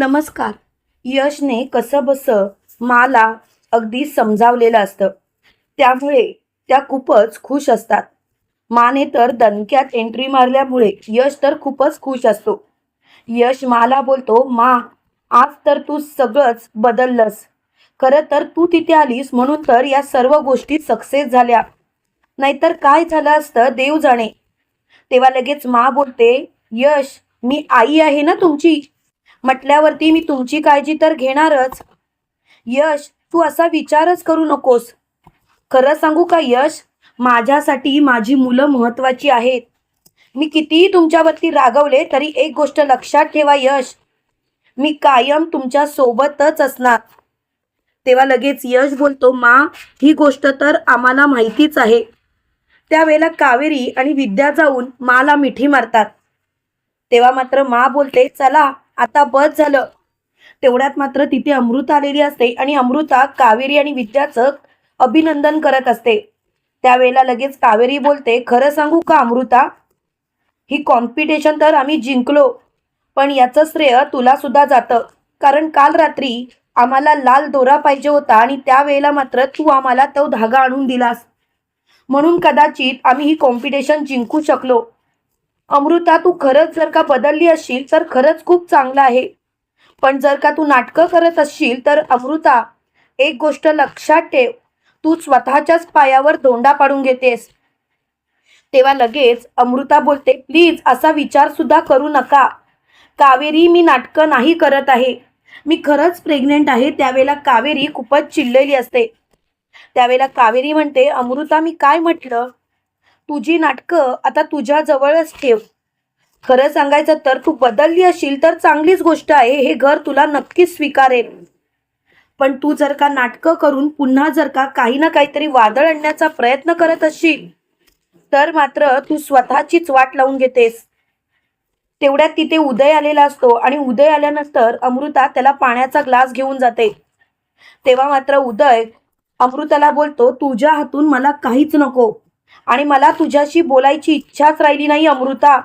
नमस्कार. यशने कसं बसं माला अगदी समजावलेलं असतं. त्यामुळे त्या खूपच खुश असतात. माने तर दणक्यात एंट्री मारल्यामुळे यश तर खूपच खुश असतो. यश माला बोलतो मा आज तर तू सगळंच बदललंस. खरं तर तू तिथे आलीस म्हणून तर या सर्व गोष्टी सक्सेस झाल्या. नाहीतर काय झालं असतं देव जाणे. तेव्हा लगेच मा बोलते यश मी आई आहे ना तुमची? म्हटल्यावरती मी तुमची काळजी तर घेणारच. यश तू असा विचारच करू नकोस. खरं सांगू का यश? माझ्यासाठी माझी मुलं महत्वाची आहेत. मी कितीही तुमच्यावरती रागवले तरी एक गोष्ट लक्षात ठेवा यश. मी कायम तुमच्या सोबतच असणार. तेव्हा लगेच यश बोलतो मा ही गोष्ट तर आम्हाला माहितीच आहे. त्यावेळेला कावेरी आणि विद्या जाऊन माला मिठी मारतात. तेव्हा मात्र मा बोलते चला आता बस झालं. तेवढ्यात मात्र तिथे अमृता आलेली असते आणि अमृता कावेरी आणि विद्याचं अभिनंदन करत असते. त्यावेळेला लगेच कावेरी बोलते खरं सांगू का अमृता? ही कॉम्पिटिशन तर आम्ही जिंकलो पण याचं श्रेय तुला सुद्धा जातं. कारण काल रात्री आम्हाला लाल दोरा पाहिजे होता आणि त्यावेळेला मात्र तू आम्हाला तो धागा आणून दिलास. म्हणून कदाचित आम्ही ही कॉम्पिटिशन जिंकू शकलो. अमृता तू खरंच जर का बदलली असशील तर खरंच खूप चांगलं आहे. पण जर का तू नाटकं करत असशील तर अमृता एक गोष्ट लक्षात ठेव. तू स्वतःच्याच पायावर धोंडा पाडून घेतेस. तेव्हा लगेच अमृता बोलते प्लीज असा विचार सुद्धा करू नका. कावेरी मी नाटकं नाही करत आहे. मी खरंच प्रेग्नेंट आहे. त्यावेळेला कावेरी खूपच चिडलेली असते. त्यावेळेला कावेरी म्हणते अमृता मी काय म्हटलं? तुझी नाटकं आता तुझ्या जवळच ठेव. खरं सांगायचं तर तू बदलली असशील तर चांगलीच गोष्ट आहे हे घर तुला नक्कीच स्वीकारेल पण तू जर का नाटकं करून पुन्हा जर का काही ना काहीतरी वादळ आणण्याचा प्रयत्न करत असशील तर मात्र तू स्वतःचीच वाट लावून घेतेस. तेवढ्यात तिथे उदय आलेला असतो आणि उदय आल्यानंतर अमृता त्याला पाण्याचा ग्लास घेऊन जाते. तेव्हा मात्र उदय अमृताला बोलतो तुझ्या हातून मला काहीच नको. आणि मला तुझ्याशी बोलायची इच्छाच राहिली नाही अमृता.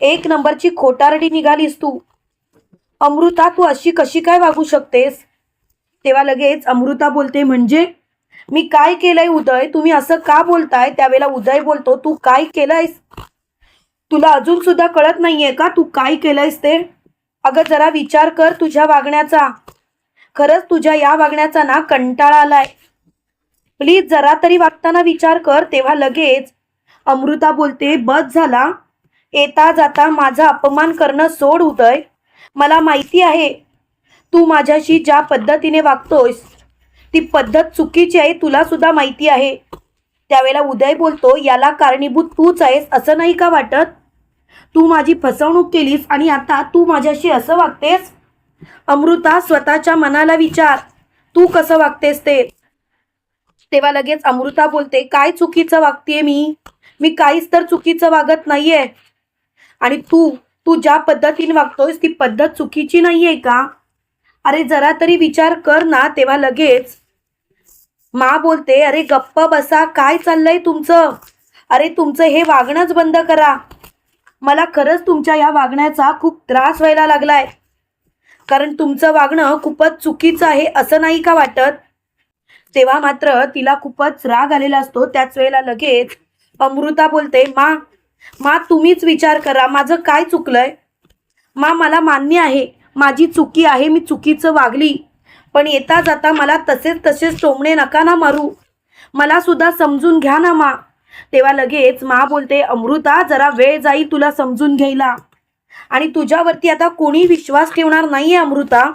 एक नंबरची खोटारडी निघालीस तू. अमृता तू अशी कशी काय वागू शकतेस? तेव्हा लगेच अमृता बोलते म्हणजे? मी काय केलंय उदय? तुम्ही असं का बोलताय? त्यावेळेला उदय बोलतो तू काय केलंयस? तुला अजून सुद्धा कळत नाहीये का तू काय केलंयस ते? अगं जरा विचार कर तुझ्या वागण्याचा. खरंच तुझ्या या वागण्याचा ना कंटाळा आलाय. प्लीज जरा तरी वागताना विचार कर तेव्हा लगेच अमृता बोलते बस झाला. येता जाता माझा अपमान करणं सोड उदय. मला माहिती आहे तू माझ्याशी ज्या पद्धतीने वागतोयस ती पद्धत चुकीची आहे तुला सुद्धा माहिती आहे. त्यावेळेला उदय बोलतो याला कारणीभूत तूच आहेस असं नाही का वाटत? तू माझी फसवणूक केलीस आणि आता तू माझ्याशी असं वागतेस? अमृता स्वतःच्या मनाला विचार तू कसं वागतेस ते? तेव्हा लगेच अमृता बोलते काय चुकीचं वागतेय मी? मी काहीच तर चुकीचं वागत नाहीये. आणि तू तू ज्या पद्धतीने वागतोयस ती पद्धत चुकीची नाहीये का? अरे जरा तरी विचार कर ना तेव्हा लगेच. मा बोलते अरे गप्प बसा काय चाललंय तुमचं? अरे तुमचं हे वागणंच बंद करा. मला खरंच तुमच्या या वागण्याचा खूप त्रास व्हायला लागलाय. कारण तुमचं वागणं खूपच चुकीचं आहे असं नाही का वाटत? तेव्हा मात्र तिला खूपच राग आलेला असतो. त्याच वेळेला लगेच अमृता बोलते मा मा तुम्हीच विचार करा माझं काय चुकलंय? मा मला मान्य आहे माझी चुकी आहे मी चुकीचं वागली. पण येता जाता मला तसेच तसेच टोमणे नका ना मारू. मला सुद्धा समजून घ्या ना मा. तेव्हा लगेच मा बोलते अमृता जरा वेळ जाईल तुला समजून घ्यायला. आणि तुझ्यावरती आता कोणी विश्वास ठेवणार नाहीये अमृता.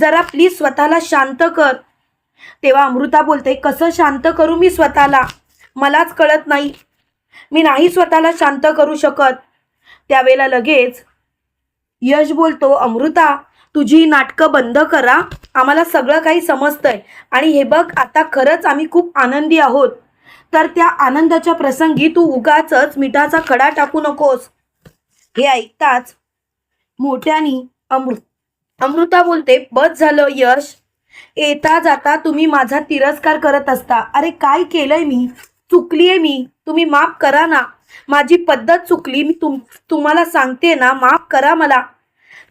जरा प्लीज स्वतःला शांत कर. तेव्हा अमृता बोलते कसं शांत करू मी स्वतःला? मलाच कळत नाही. मी नाही स्वतःला शांत करू शकत. त्यावेळेला लगेच यश बोलतो अमृता तुझी नाटकं बंद करा. आम्हाला सगळं काही समजतंय. आणि हे बघ आता खरंच आम्ही खूप आनंदी आहोत. तर त्या आनंदाच्या प्रसंगी तू उगाच मिठाचा खडा टाकू नकोस. हे ऐकताच मोठ्यानी अमृत अमृता बोलते बस झालं यश. येता जाता तुम्ही माझा तिरस्कार करत असता. अरे काय केलंय मी? चुकलीये मी. तुम्ही माफ करा ना. माझी पद्धत चुकली. मी तुम तुम्हाला सांगते ना. माफ करा मला.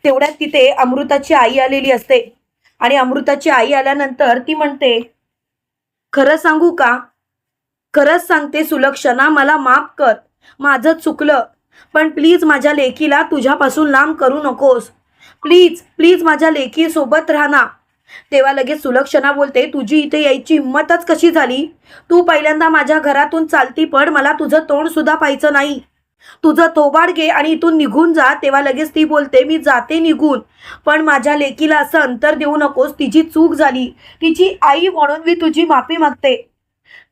तेवढ्यात तिथे अमृताची आई आलेली असते. आणि अमृताची आई आल्यानंतर ती म्हणते खरं सांगू का? खरंच सांगते सुलक्षणा मला माफ कर. माझं चुकलं. पण प्लीज माझ्या लेकीला तुझ्यापासून लांब करू नकोस. प्लीज प्लीज माझ्या लेकी सोबत राहा ना. तेव्हा लगेच सुलक्षणा बोलते तुझी इथे यायची हिंमतच कशी झाली? तू पहिल्यांदा माझ्या घरातून चालती पड मला तुझं तोंड सुद्धा पाहायचं नाही. तुझं थोबाड घे आणि इथून निघून जा तेव्हा लगेच ती बोलते मी जाते निघून. पण माझ्या लेकीला असं अंतर देऊ नकोस तिची चूक झाली. तिची आई म्हणून मी तुझी माफी मागते.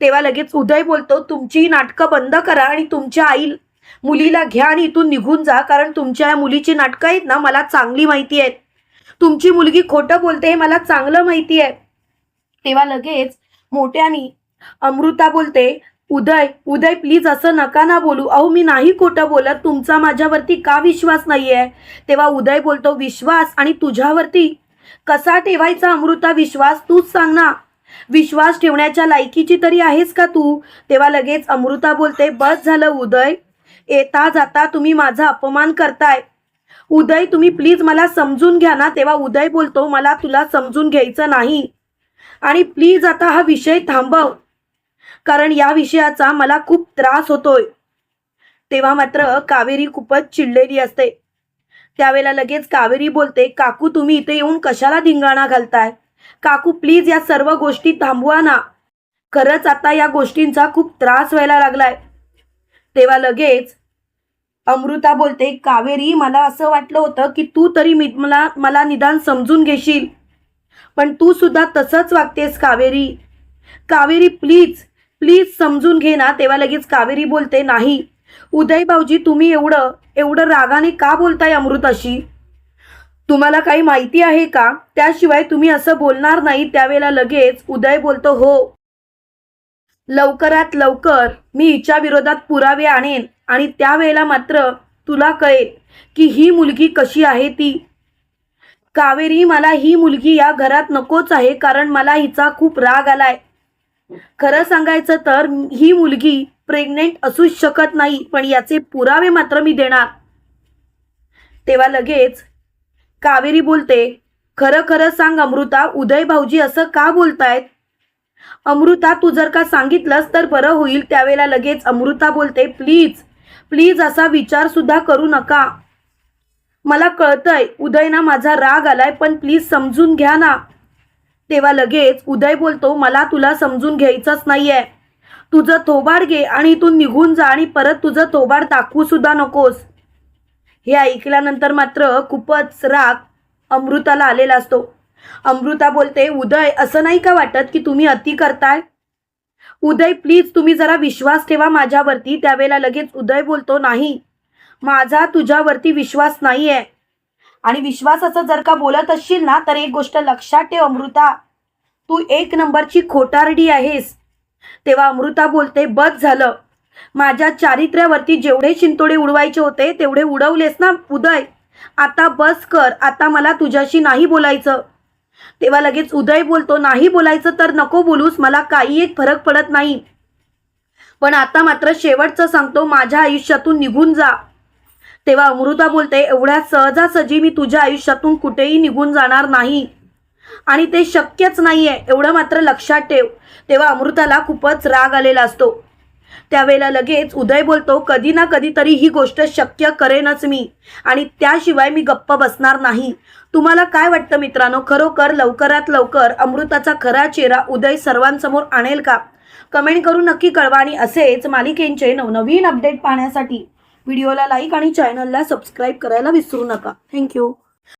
तेव्हा लगेच उदय बोलतो तुमची नाटकं बंद करा आणि तुमच्या आई मुलीला घ्या आणि इथून निघून जा कारण तुमच्या या मुलीची नाटकं आहेत ना मला चांगली माहिती आहेत. तुमची मुलगी खोटं बोलते हे मला चांगलं माहिती आहे. तेव्हा लगेच मोठ्यानी अमृता बोलते उदय उदय प्लीज असं नका ना बोलू. अहो मी नाही खोटं बोलत. तुमचा माझ्यावरती का विश्वास नाही आहे तेव्हा उदय बोलतो विश्वास आणि तुझ्यावरती कसा ठेवायचा अमृता? विश्वास तूच सांग ना. विश्वास ठेवण्याच्या लायकीची तरी आहेस का तू? तेव्हा लगेच अमृता बोलते बस झालं उदय. येता जाता तुम्ही माझा अपमान करताय. उदय तुम्ही प्लीज मला समजून घ्या ना. तेव्हा उदय बोलतो मला तुला समजून घ्यायचं नाही. आणि प्लीज आता हा विषय थांबव. कारण या विषयाचा मला खूप त्रास होतोय. तेव्हा मात्र कावेरी खूपच चिडलेली असते. त्यावेळेला लगेच कावेरी बोलते काकू तुम्ही इथे येऊन कशाला धिंगाणा घालताय? काकू प्लीज या सर्व गोष्टी थांबवा ना. खरंच आता या गोष्टींचा खूप त्रास व्हायला लागलाय. तेव्हा लगेच अमृता बोलते कावेरी मला असं वाटलं होतं की तू तरी मी मला मला निदान समजून घेशील. पण तू सुद्धा तसंच वागतेस कावेरी. कावेरी प्लीज प्लीज समजून घे ना. तेव्हा लगेच कावेरी बोलते नाही. उदय भाऊजी तुम्ही एवढं एवढं रागाने का बोलताय अमृताशी? तुम्हाला काही माहिती आहे का? त्याशिवाय तुम्ही असं बोलणार नाही. त्यावेळेला लगेच उदय बोलतो हो. लवकरात लवकर मी हिच्या विरोधात पुरावे आणेन. आणि त्यावेळेला मात्र तुला कळेल की ही मुलगी कशी आहे ती. कावेरी मला ही मुलगी या घरात नकोच आहे कारण मला हिचा खूप राग आलाय. खरं सांगायचं तर ही मुलगी प्रेग्नेंट असूच शकत नाही पण याचे पुरावे मात्र मी देणार. तेव्हा लगेच कावेरी बोलते खरं खरं सांग अमृता उदय भाऊजी असं का बोलतायत? अमृता तू जर का सांगितलंस तर बरं होईल. त्यावेळेला लगेच अमृता बोलते प्लीज प्लीज असा विचार सुद्धा करू नका. मला कळतंय उदय ना माझा राग आलाय पण प्लीज समजून घ्या ना. तेव्हा लगेच उदय बोलतो मला तुला समजून घ्यायचंच नाहीये. तुझं थोबाड घे आणि इथून निघून जा आणि परत तुझं थोबाड दाखवू सुद्धा नकोस. हे ऐकल्यानंतर मात्र खूपच राग अमृताला आलेला असतो. अमृता बोलते उदय असं नाही का वाटत की तुम्ही अति करताय? उदय प्लीज तुम्ही जरा विश्वास ठेवा माझ्यावरती. त्यावेळेला लगेच उदय बोलतो नाही माझा तुझ्यावरती विश्वास नाही आहे आणि विश्वासाचं जर का बोलत असशील ना तर एक गोष्ट लक्षात ठेव अमृता. तू एक नंबरची खोटारडी आहेस. तेव्हा अमृता बोलते बस झालं. माझ्या चारित्र्यावरती जेवढे शिंतोडे उडवायचे होते तेवढे उडवलेस ना उदय. आता बस कर. आता मला तुझ्याशी नाही बोलायचं. तेव्हा लगेच उदय बोलतो नाही बोलायचं तर नको बोलूस मला काही एक फरक पडत नाही. पण आता मात्र शेवटचं सांगतो माझ्या आयुष्यातून निघून जा. तेव्हा अमृता बोलते एवढ्या सहजासहजी मी तुझ्या आयुष्यातून कुठेही निघून जाणार नाही. आणि ते शक्यच नाहीये एवढं मात्र लक्षात ठेव. तेव्हा अमृताला खूपच राग आलेला असतो. त्यावेळेला लगेच उदय बोलतो कधी ना कधीतरी ही गोष्ट शक्य करेनच मी. आणि त्याशिवाय मी गप्प बसणार नाही. तुम्हाला काय वाटतं मित्रांनो? खरोखर लवकरात लवकर अमृताचा खरा चेहरा उदय सर्वांसमोर आणेल का? कमेंट करून नक्की कळवा आणि असेच मालिकेंचे नवनवीन अपडेट पाहण्यासाठी व्हिडिओला लाईक आणि चॅनलला सबस्क्राईब करायला विसरू नका. थँक्यू.